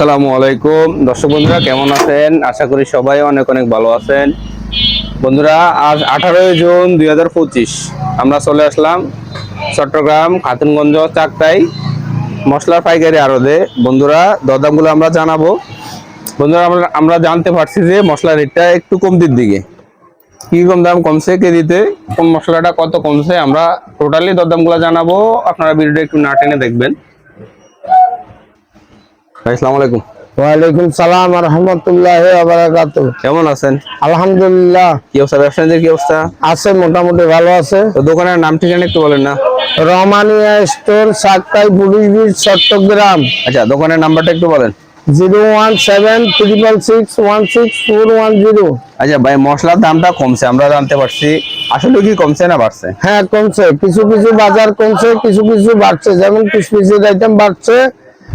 আসসালামু আলাইকুম। দর্শক বন্ধুরা, কেমন আছেন? আশা করি সবাই অনেক অনেক ভালো আছেন। বন্ধুরা, আজ আঠারোই জুন দুই হাজার পঁচিশ। আমরা চলে আসলাম চট্টগ্রাম খাতুনগঞ্জ চাকতাই মশলার পাইকারি আড়দে বন্ধুরা, দরদামগুলো আমরা জানাব। বন্ধুরা, আমরা আমরা জানতে পারছি যে মশলার রেটটা একটু কমতির দিকে। কি রকম দাম কমছে কেজিতে? কোন মশলাটা কত কমছে? আমরা টোটালি দরদামগুলো জানাব। আপনারা ভিডিওটা একটু না টেনে দেখবেন। আসসালামু আলাইকুম। ওয়ালাইকুম সালাম রহমতুল্লাহ বারাকাত কেমন আছেন? আলহামদুলিল্লাহ। কি অবস্থা ব্যবসায়ীদের কি অবস্থা? আছে মোটামুটি ভালো আছে। তো দোকানের নাম ঠিকানা একটু বলেন না। রহমানিয়া স্টোর সাতটাই পুলিশ ব্রিজ চট্টগ্রাম আচ্ছা দোকানের নাম্বারটা একটু বলেন। Zero one seven triple six one six four one zero আচ্ছা ভাই মশলার দামটা কমছে আমরা জানতে পারছি। আসলে কি কমছে না বাড়ছে? হ্যাঁ কমছে। কিছু কিছু বাজার কমছে কিছু কিছু বাড়ছে। যেমন কিসমিসের আইটেম বাড়ছে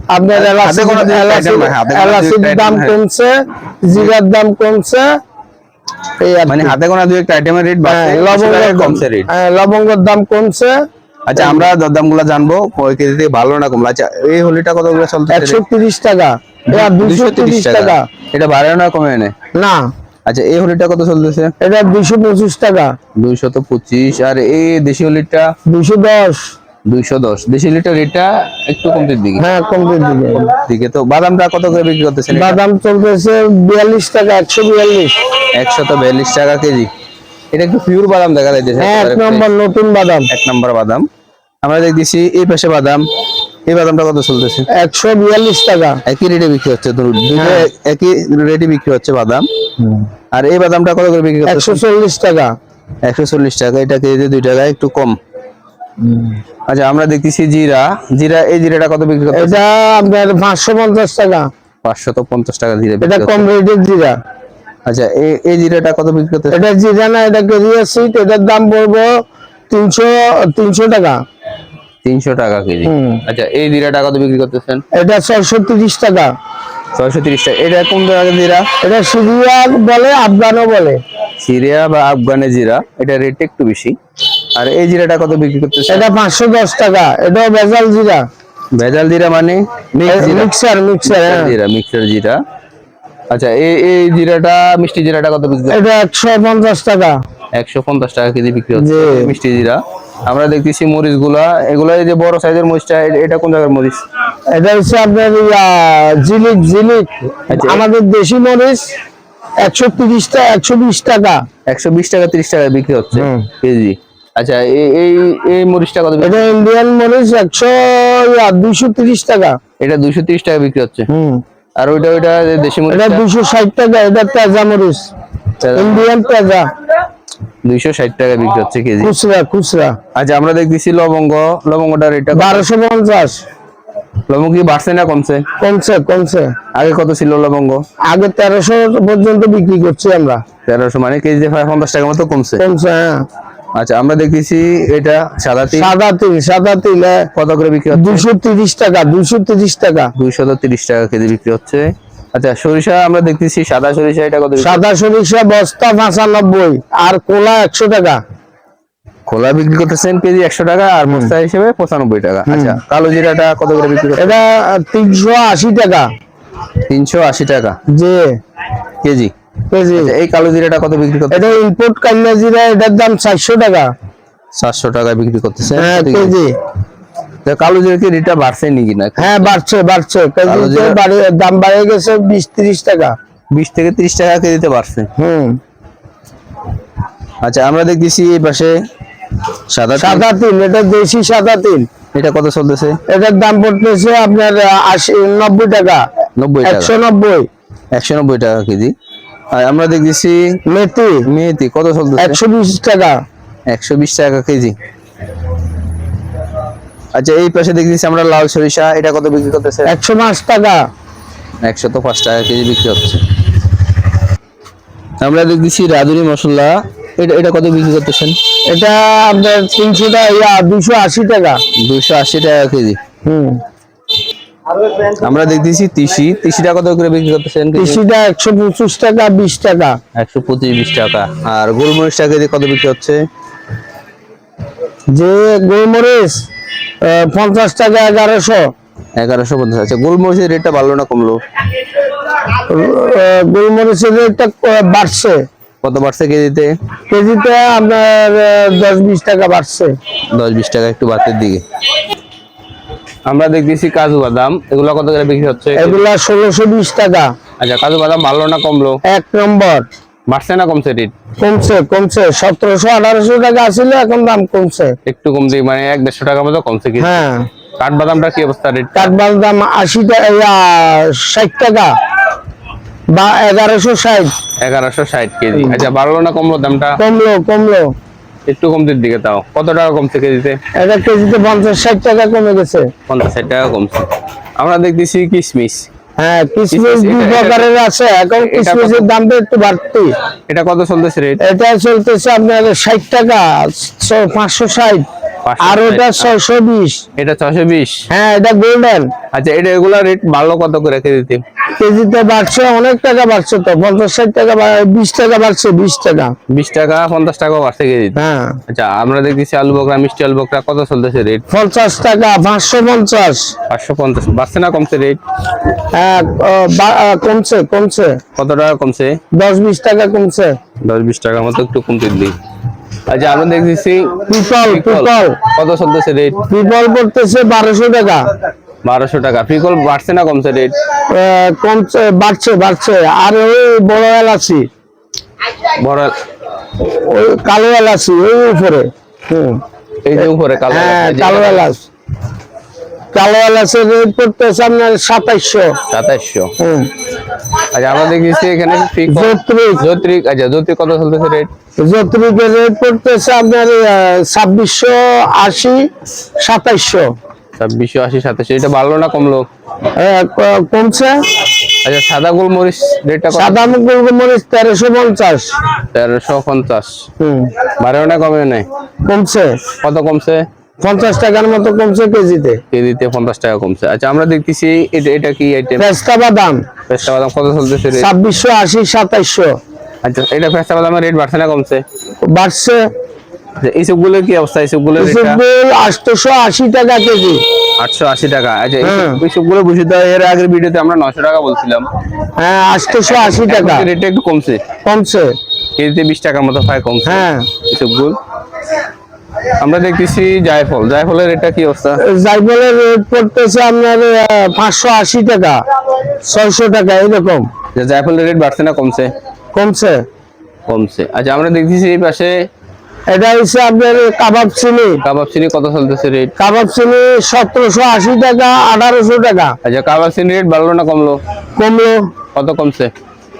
আপনার হাতে এলাচির গোনা দাম। কমছে জিরার দাম কমছে। মানে হাতে গোনা দুই একটা আইটেমের রেট হ্যাঁ, লবঙ্গের দাম- কমছে রেট হ্যাঁ, লবঙ্গের দাম কমছে। আচ্ছা আমরা দরদামগুলা জানব ভালো না কমলো। আচ্ছা এই হোলিটা কত করে চলছে একশো তিরিশ টাকা। এটা দুশো তিরিশ টাকা। এটা বাড়ে না কমে এনে না। আচ্ছা এই হোলিটা কত চলতেছে? এটা দুশো পঁচিশ টাকা। দুইশত পঁচিশ আর এই দেশি হোলিটা? দুশো দশ। দুইশো দশ। দেশি লিটার রেটটা একটু কমতির দিকে। হ্যাঁ দিকে। দিকে তো বাদামটা কত করে বিক্রি করতেছেন বাদাম চলতেছে বিয়াল্লিশ টাকা কেজি। এটা একটু পিওর বাদাম দেখা যাইতেছে হ্যাঁ এক নম্বর নতুন বাদাম। এক নম্বর বাদাম। আমরা দেখতেছি এই পাশে বাদাম। এই বাদামটা কত চলতেছে? একশো বিয়াল্লিশ টাকা। একই রেটে বিক্রি হচ্ছে দুটো হ্যাঁ। একই রেটে বিক্রি হচ্ছে বাদাম। আর এই বাদামটা কত করে বিক্রি একশো করছে চল্লিশ টাকা। একশো চল্লিশ টাকা এটা কেজিতে দুই টাকা একটু কম। আচ্ছা আমরা দেখতেছি জিরা। জিরা এই জিরাটা কত বিক্রি করছে এটা আপনার পাঁচশো পঞ্চাশ টাকা। পাঁচশত পঞ্চাশ টাকা জিরা এটা কম রেটের জিরা। আচ্ছা এই এই জিরাটা কত বিক্রি করতে এটা জিরা না এটা কেরিয়া সিট এটার দাম পড়ব তিনশো তিনশো টাকা। তিনশো টাকা কেজি। আচ্ছা এই জিরাটা কত বিক্রি করতেছেন? এটা ছয়শো তিরিশ টাকা। ছয়শো তিরিশ টাকা। এটা কোন জায়গার জিরা? এটা সিরিয়া বলে আফগানও বলে। সিরিয়া বা আফগানের জিরা। এটা রেট একটু বেশি। আর এই জিরাটা কত বিক্রি করতেছে এটা পাঁচশো দশ টাকা। এটাও ভেজাল জিরা। ভেজাল জিরা মানে মিক্সার মিক্সার মিক্সার জিরা মিক্সার জিরা। আচ্ছা এই এই জিরাটা মিষ্টি জিরাটা কত বিক্রি এটা একশো পঞ্চাশ টাকা। একশো পঞ্চাশ টাকা কেজি বিক্রি হচ্ছে মিষ্টি জিরা। আমরা দেখতেছি মরিচগুলা এগুলা এই যে বড় সাইজের মরিচটা এটা কোন জায়গার মরিচ? এটা হচ্ছে আপনার জিলিক জিলিক আচ্ছা। আমাদের দেশি মরিচ একশো তিরিশ টাকা একশো বিশ টাকা। একশো বিশ টাকা তিরিশ টাকা বিক্রি হচ্ছে কেজি। আচ্ছা এই এই মরিচটা কত এটা ইন্ডিয়ান মরিচ একশো দুইশো তিরিশ টাকা। এটা দুইশো তিরিশ টাকা বিক্রি হচ্ছে? হুম। আর ওইটা ওইটা দেশি মরিচ এটা দুইশো ষাট টাকা এটা তেজা মরিচ। ইন্ডিয়ান তেজা। দুইশো ষাট টাকা বিক্রি হচ্ছে কেজি। খুচরা খুচরা। আচ্ছা আমরা দেখতেছি লবঙ্গ। লবঙ্গটা রেটটা বারোশো পঞ্চাশ। লবঙ্গ কি বাড়ছে না কমছে? কমছে কমছে। আগে কত ছিল লবঙ্গ? আগে তেরোশো পর্যন্ত বিক্রি করছি আমরা। তেরোশো মানে কেজি পঞ্চাশ টাকার মতো কমছে। কমছে হ্যাঁ। আচ্ছা আমরা দেখতেছি এটা সাদা তিল। সাদা তিল সাদা তিল কত করে বিক্রি হচ্ছে? দুশো তিরিশ টাকা দুশো তিরিশ টাকা। দুইশো তিরিশ টাকা কেজি বিক্রি হচ্ছে। আচ্ছা সরিষা আমরা দেখতেছি সাদা সরিষা এটা কত সাদা সরিষা বস্তা পঁচানব্বই আর কোলা একশো টাকা। খোলা বিক্রি করতেছেন কেজি একশো টাকা আর মোস্তা হিসেবে পঁচানব্বই টাকা। আচ্ছা কালো জিরাটা কত করে বিক্রি করছে এটা তিনশো আশি টাকা। তিনশো আশি টাকা যে কেজি। এই কালো জিরাটা কত বিক্রি করতে এটা ইম্পোর্ট কান্না জিরা এটার দাম চারশো টাকা। সাতশো টাকা বিক্রি করতেছে? হ্যাঁ কেজি। কালো জিরা কি রেটটা বাড়ছে নাকি না? হ্যাঁ বাড়ছে বাড়ছে। বাড়ে- দাম বাড়ে গেছে বিশ তিরিশ টাকা। বিশ থেকে ত্রিশ টাকা কেজিতে বাড়ছে? হুম। আচ্ছা আমরা দেখতেছি এই পাশে সাদা। সাদা তিল এটা দেশি সাদা তিল। এটা কত চলতেছে? এটার দাম পড়তেছে আপনার আশি নব্বই টাকা। নব্বই একশো নব্বই। একশো নব্বই টাকা কেজি। আমরা দেখতেছি মেথি মেথি কত চলতেছে? একশো বিশ টাকা। একশো বিশ টাকা কেজি। আচ্ছা এই পাশে দেখতেছি আমরা লাল সরিষা এটা কত বিক্রি করতেছে? একশো পাঁচ টাকা। একশো তো পাঁচ টাকা কেজি বিক্রি হচ্ছে। আমরা দেখতেছি রাঁধুনি মশলা এটা এটা কত বিক্রি করতেছেন? এটা আপনার তিনশো টাকা দুশো আশি টাকা। দুশো আশি টাকা কেজি। হুম। আমরা দেখতেছি তিসি। তিসিটা কত করে বিক্রি করতেছেন তিসিটা একশো পঁচিশ টাকা বিশ টাকা। একশো পঁচিশ বিশ টাকা। আর গোলমরিচটা কেজি কত বিক্রি হচ্ছে? যে গোলমরিচ পঞ্চাশ টাকা এগারোশো। এগারোশো পঞ্চাশ। আচ্ছা গোলমরিচের রেটটা বাড়লো না কমলো? গোলমরিচের রেটটা বাড়ছে। কত বাড়ছে কেজিতে? কেজিতে আপনার দশ বিশ টাকা বাড়ছে। দশ বিশ টাকা একটু বাড়তির দিকে। আমরা দেখতেছি কাজু বাদাম। এগুলো কত করে বিক্রি হচ্ছে? এগুলা ষোলোশো বিশ টাকা। আচ্ছা কাজু বাদাম বাড়লো না কমলো? এক নম্বর। বাড়ছে না কমছে রেট? কমছে কমছে। সতেরোশো আঠারোশো টাকা ছিল এখন দাম কমছে। একটু মানে এক দেড়শো টাকা মতো কমছে কি হ্যাঁ। কাঠবাদামটা কি অবস্থা রেট? কাঠবাল দাম আশি টাকা ষাট টাকা। বা এগারোশো ষাট। এগারোশো ষাট কেজি। আচ্ছা বাড়লো না কমলো দামটা? কমলো কমলো। একটু কমতির দিকে তাও। কত টাকা কমছে কেজিতে? এটা কেজিতে পঞ্চাশ ষাট টাকা কমে গেছে। পঞ্চাশ ষাট টাকা কমছে। আমরা দেখতেছি কিশমিশ। হ্যাঁ কিসমিস কিসমিস দুই প্রকারের আছে। এখন এটা কিসমিসের দামটা একটু বাড়তি। এটা কত চলতেছে রেট? এটা চলতেছে আপনার ষাট টাকা পাঁচশো ষাট। 560 আর ওটা এটা ছশো বিশ? হ্যাঁ এটা গোল্ডেন আচ্ছা এটা এগুলা রেট বাড়লো কত করে কেজিতে? কেজিতে বাড়ছে অনেক টাকা বাড়ছে তো পঞ্চাশ ষাট টাকা বা- বিশ টাকা বাড়ছে বিশ টাকা। বিশ টাকা পঞ্চাশ টাকা বাড়ছে কেজিতে? হ্যাঁ। আচ্ছা আমরা দেখতেছি আলু বকরা মিষ্টি আলু বকরা কত চলতেছে রেট পঞ্চাশ টাকা পাঁচশো পঞ্চাশ। পাঁচশো পঞ্চাশ। বাড়ছে না কমছে রেট হ্যাঁ কমছে কমছে। কত টাকা কমছে? দশ বিশ টাকা কমছে। দশ বিশ টাকার মতো একটু কমতে দিই। আচ্ছা আমরা দেখতেছি পিপল পিপল কত চলতেছে রেট পিপল পড়তেছে বারোশো টাকা। বারোশো টাকা। ফ্রিকল বাড়ছে না কমছে রেট কমছে বাড়ছে বাড়ছে। আর ওই বড় এলাচি বড় ওই কালো এলাচি ওই উপরে। হুম। এই যে উপরে কালো হ্যাঁ কালো এলাচ কালো এলাচের রেট পড়তেছে আপনার সাতাইশশো। সাতাইশশো। আচ্ছা আমরা এখানে যৌত্রিক আচ্ছা যৌত্রিক কত চলতেছে রেট? যৌত্রিকের রেট পড়তেছে আপনার ছাব্বিশশো আশি সাতাইশশো। ছাব্বিশশো আশি সাতাশশো এটা বাড়লো না কমলো? কমছে। আচ্ছা সাদা গোলমরিচ রেটটা সাদা মুকুল মরিচ তেরোশো পঞ্চাশ। তেরোশো পঞ্চাশ। হুম। বাড়েও না কমে নাই? কমছে। কত কমছে? পঞ্চাশ টাকার মতো কমছে কেজিতে। কেজিতে পঞ্চাশ টাকা কমছে। আচ্ছা আমরা দেখতেছি এটা এটা কি আইটেম পেস্তা বাদাম। পেস্তা বাদাম কত চলতেছে রেট ছাব্বিশশো আশি সাতাইশশো। আচ্ছা এটা পেস্তা বাদামের রেট বাড়ছে না কমছে? বাড়ছে। আচ্ছা, এইসবগুলোর কি অবস্থা? এইসবগুলোর রেটটা ইসবগুল আটশোশো আশি টাকা কেজি। আটশো আশি টাকা। আচ্ছা হ্যাঁ। এইসব- এইসবগুলো বুঝি তো এর আগের ভিডিওতে আমরা নশো টাকা বলছিলাম। হ্যাঁ আটশোশো আশি টাকা। রেটটা একটু কমছে? কমছে। কেজিতে বিশ টাকার মতো প্রায় কমছে। হ্যাঁ। এইসবগুলো? আমরা দেখতেছি জায়ফল। জায়ফলের রেটটা কি অবস্থা? জায়ফলের রেট পড়তেছে আপনার পাঁচশো আশি টাকা ছয়শো টাকা এরকম। যে জায়ফলের রেট বাড়ছে না কমছে? কমছে। কমছে। আচ্ছা আমরা দেখতেছি এই পাশে এটা হচ্ছে আপনার কাবাব চিনি। কাবাব চিনি কত চলতেছে রেট? কাবাব চিনি সতেরোশো আশি টাকা আঠারোশো টাকা। আচ্ছা কাবাব চিনি রেট বাড়লো না কমলো? কমলো। কত কমছে?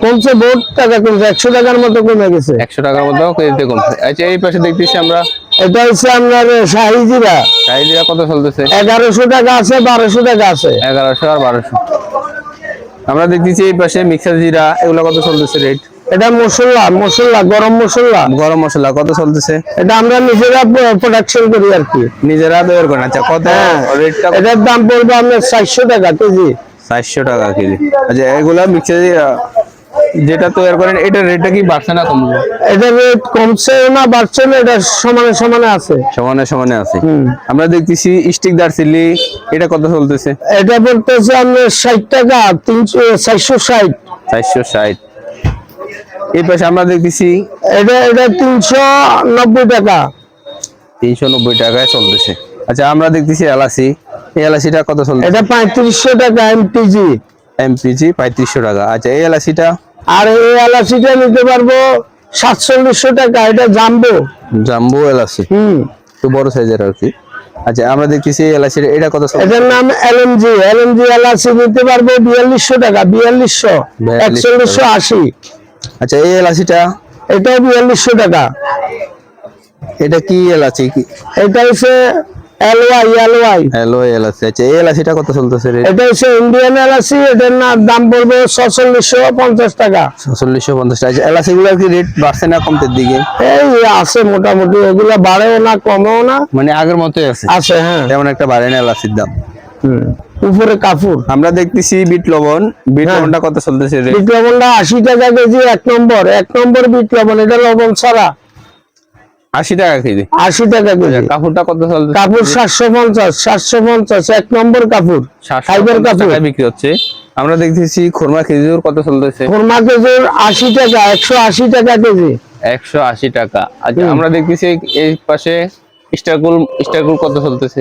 কমছে বহুত টাকা কমছে একশো টাকার মতো কমে গেছে। একশো টাকার মতো কেজিতে কমছে আচ্ছা এই পাশে দেখতেছি আমরা এটা হচ্ছে আপনার শাহি জিরা। চাহিদা কত চলতেছে? এগারোশো টাকা আছে বারোশো টাকা আছে। এগারোশো আর বারোশো। আমরা দেখতেছি এই পাশে মিক্সার জিরা এগুলো কত চলতেছে রেট এটা মশলা মশলা গরম মশলা। গরম মশলা কত চলতেছে? এটা আমরা নিজেরা প্রোডাকশন করি আর কি। নিজেরা তৈরি করেন আচ্ছা কত হ্যাঁ রেটটা এটার দাম পড়বে আপনার চারশো টাকা কেজি। চারশো টাকা কেজি। আচ্ছা এগুলা মিক্সার জিরা যেটা তৈরি করেন এটার রেটটা কি বাড়ছে না কমছে? এটা রেট কমছে না বাড়ছে না এটা সমানে সমানে আছে। সমানে সমানে আছে। আমরা দেখতেছি স্টিক দারচিনি এটা কত চলতেছে? এটা পড়তেছে আপনার ষাট টাকা তিনশো চারশো ষাট। চারশো ষাট। এই পাশে আমরা দেখতেছি এটা এটা তিনশো নব্বই টাকা। তিনশো নব্বই টাকায় চলতেছে। আচ্ছা আমরা দেখতেছি এলাচি এই এলাচিটা কত চলতেছে? এটা পঁয়ত্রিশশো টাকা এমপিজি। এমপিজি পঁয়ত্রিশশো টাকা। আচ্ছা এই এলাচিটা আর এই এলাচিটা নিতে পারব সাতচল্লিশশো টাকা এটা জাম্বো জাম্বো এলাচি হুম। একটু বড় সাইজের আর কি। আচ্ছা আমরা দেখতেছি এই এলাচিটা এটা কত এটার নাম এলএমজি এলএমজি এলাচি নিতে পারব বিয়াল্লিশশো টাকা বিয়াল্লিশশো একচল্লিশশো আশি। আচ্ছা এই এলাচিটা এটাও বিয়াল্লিশশো টাকা। এটা কি এলাচি কি এটা হচ্ছে এলওয়াই এলওয়াই। হ্যালো এলাচি আচ্ছা এই এলাচিটা কত চলতেছে রে? এটা হচ্ছে ইন্ডিয়ান এলাচি এটার না দাম পড়বে ছচল্লিশশো পঞ্চাশ টাকা। চল্লিশশো পঞ্চাশ টাকা। আচ্ছা এলাচি গুলোর কি রেট বাড়ছে না কমতের দিকে? এই আছে মোটামুটি এগুলা বাড়েও না কমেও না। মানে আগের মতোই আছে। আছে হ্যাঁ। তেমন একটা বাড়ে না এলাচির দাম। হুম। উপরে কাপুর আমরা দেখতেছি বিট লবণ। বিট হ্যাঁ। লবণটা কত চলতেছে রে? বিট লবণটা আশি টাকা কেজি এক নম্বর। এক নম্বর বিট লবণ এটা লবণ ছাড়া। আশি টাকা কেজি। আশি টাকা কেজি। কাপড়টা কত চলছে কাপড় সাতশো পঞ্চাশ সাতশো পঞ্চাশ এক নম্বর কাপড়। ফাইবার বিক্রি হচ্ছে। আমরা দেখতেছি খোরমা খেজুর কত চলতেছে খুরমা কেজির আশি টাকা একশো আশি টাকা কেজি। একশো আশি টাকা। আচ্ছা আমরা দেখতেছি এই- পাশে স্টারগুল স্টারগুল কত চলতেছে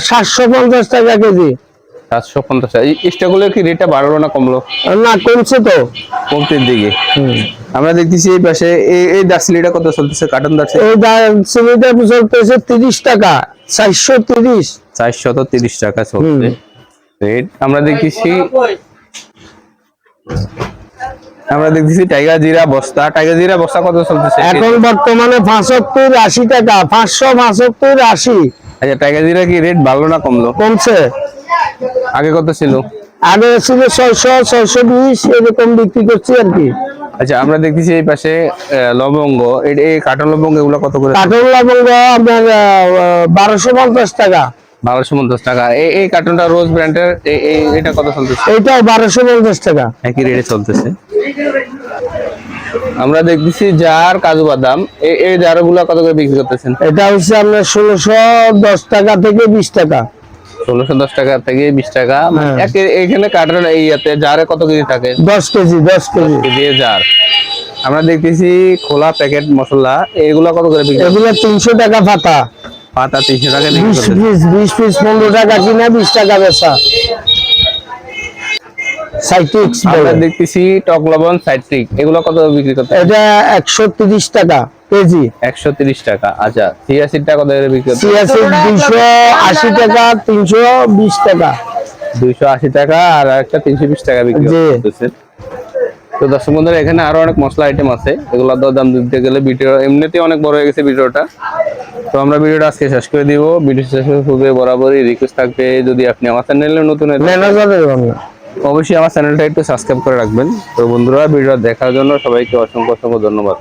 সাতশো পঞ্চাশ টাকা কেজি। সাতশো পঞ্চাশ টাকা। এই কি রেটটা বাড়লো না কমলো? না কমছে তো। কমতির দিকে। আমরা দেখতেছি এই পাশে এই দার্সিলিটা কত চলতেছে? কার্টন দার্সিলি এই চিনিটা চলতেছে তিরিশ টাকা চারশো তিরিশ। চারশো তো তিরিশ টাকা চলছে। আমরা দেখতেছি আমরা দেখতেছি টাইগার জিরা বস্তা। টাইগার জিরা বস্তা কত চলতেছে? এখন বর্তমানে পাঁচাত্তর আশি টাকা পাঁচশো পাঁচাত্তর আশি। আচ্ছা টাইগার জিরা কি রেট ভালো না কমলো? কমছে। আগে কত ছিল? আগে ছিল ছয়শো ছয়শো বিশ এরকম বিক্রি করছি আর কি। আচ্ছা আমরা দেখতেছি এই পাশে লবঙ্গ। এই- কাঠন লবঙ্গ এগুলো কত করে? কাঠল লবঙ্গ আপনার বারোশো পঞ্চাশ টাকা। বারোশো পঞ্চাশ টাকা। এই এই কার্টনটা রোজ ব্র্যান্ডের এটা কত চলতেছে? এইটাও বারোশো পঞ্চাশ টাকা। একই রেটে চলতেছে। আমরা দেখতেছি জার কাজু বাদাম এই এই জারগুলো কত করে বিক্রি করতেছেন? এটা হচ্ছে আপনার ষোলোশো দশ টাকা থেকে বিশ টাকা। ষোলোশো দশ টাকা থেকে বিশ টাকা। হ্যাঁ। এখানে এই ইয়াতে জারে কত কেজি থাকে? দশ কেজি দশ কেজি। জার আমরা দেখতেছি খোলা প্যাকেট মশলা। এগুলো কত করে বিক্রি এগুলো তিনশো টাকা পাতা। পাতা তিনশো টাকা বিশ পিস পনেরো টাকা কিনা বিশ টাকা বেচা। সাইটিক্স আমরা দেখতেছি টক লবণ সাইট্রিক এগুলো কত বিক্রি করতে এটা একশো তিরিশ টাকা। কেজি। একশো তিরিশ টাকা। আচ্ছা ছিয়াশিটা কত করে বিক্রি করতে সিয়াসি দুইশো আশি টাকা তিনশো বিশ টাকা। দুইশো আশি টাকা আর একটা তিনশো বিশ টাকা বিক্রি জি। তো দর্শক বন্ধুরা এখানে আরও অনেক মশলা আইটেম আছে। এগুলো দাম দিতে গেলে ভিডিও এমনিতেই অনেক বড় হয়ে গেছে ভিডিওটা। তো আমরা ভিডিওটা আজকে শেষ করে দিব। ভিডিও শেষের পূর্বে বরাবরই রিকোয়েস্ট থাকবে যদি আপনি আমার চ্যানেলে নতুন অবশ্যই আমার চ্যানেলটা একটু সাবস্ক্রাইব করে রাখবেন। তো বন্ধুরা ভিডিও দেখার জন্য সবাইকে অসংখ্য অসংখ্য ধন্যবাদ।